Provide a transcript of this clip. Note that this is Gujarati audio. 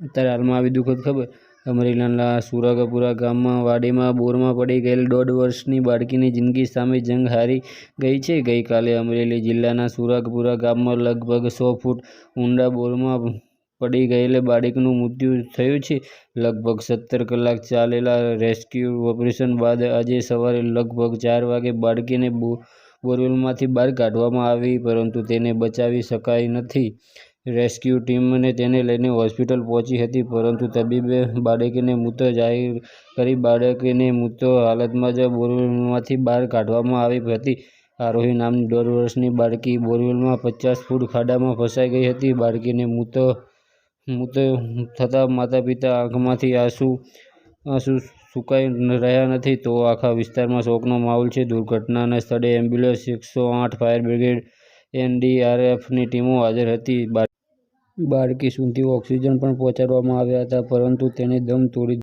અત્યારે હાલમાં આવી દુઃખદ ખબર, અમરેલીના સુરાગાપુરા ગામમાં, વાડીમાં, બોરમાં પડી ગયેલ દોઢ વર્ષની બાળકીની જિંદગી સામે જંગ હારી ગઈ છે. ગઈકાલે અમરેલી જિલ્લાના સુરાગપુરા ગામમાં લગભગ સો ફૂટ ઊંડા બોરમાં પડી ગયેલ બાળકીનું મૃત્યુ થયું છે. લગભગ સત્તર કલાક ચાલેલા રેસ્ક્યુ ઓપરેશન બાદ આજે સવારે લગભગ ચાર વાગે બાળકીને બોરવેલમાંથી બહાર કાઢવામાં આવી, પરંતુ તેને બચાવી શકાઈ નથી. રેસ્ક્યુ ટીમને તેને લઈને હોસ્પિટલ પહોંચી હતી, પરંતુ તબીબે બાળકીને મૃત જાહેર કરી. બાળકીને મૃત હાલતમાં જ બોરવેલમાંથી બહાર કાઢવામાં આવી હતી. આરોહી નામની દોઢ વર્ષની બાળકી બોરવેલમાં પચાસ ફૂટ ખાડામાં ફસાઈ ગઈ હતી. બાળકીને મૃત મૃત થતાં માતાપિતા આંખમાંથી આંસુ આંસુ સુકાઈ રહ્યા નથી. તો આખા વિસ્તારમાં શોકનો માહોલ છે. દુર્ઘટનાના સ્થળે એમ્બ્યુલન્સ એકસો આઠ ફાયર બ્રિગેડ એનડીઆરએફની ટીમો હાજર હતી. બાળકી સુધી ઓક્સિજન પણ પહોંચાડવામાં આવ્યા હતા પરંતુ તેણે દમ તોડી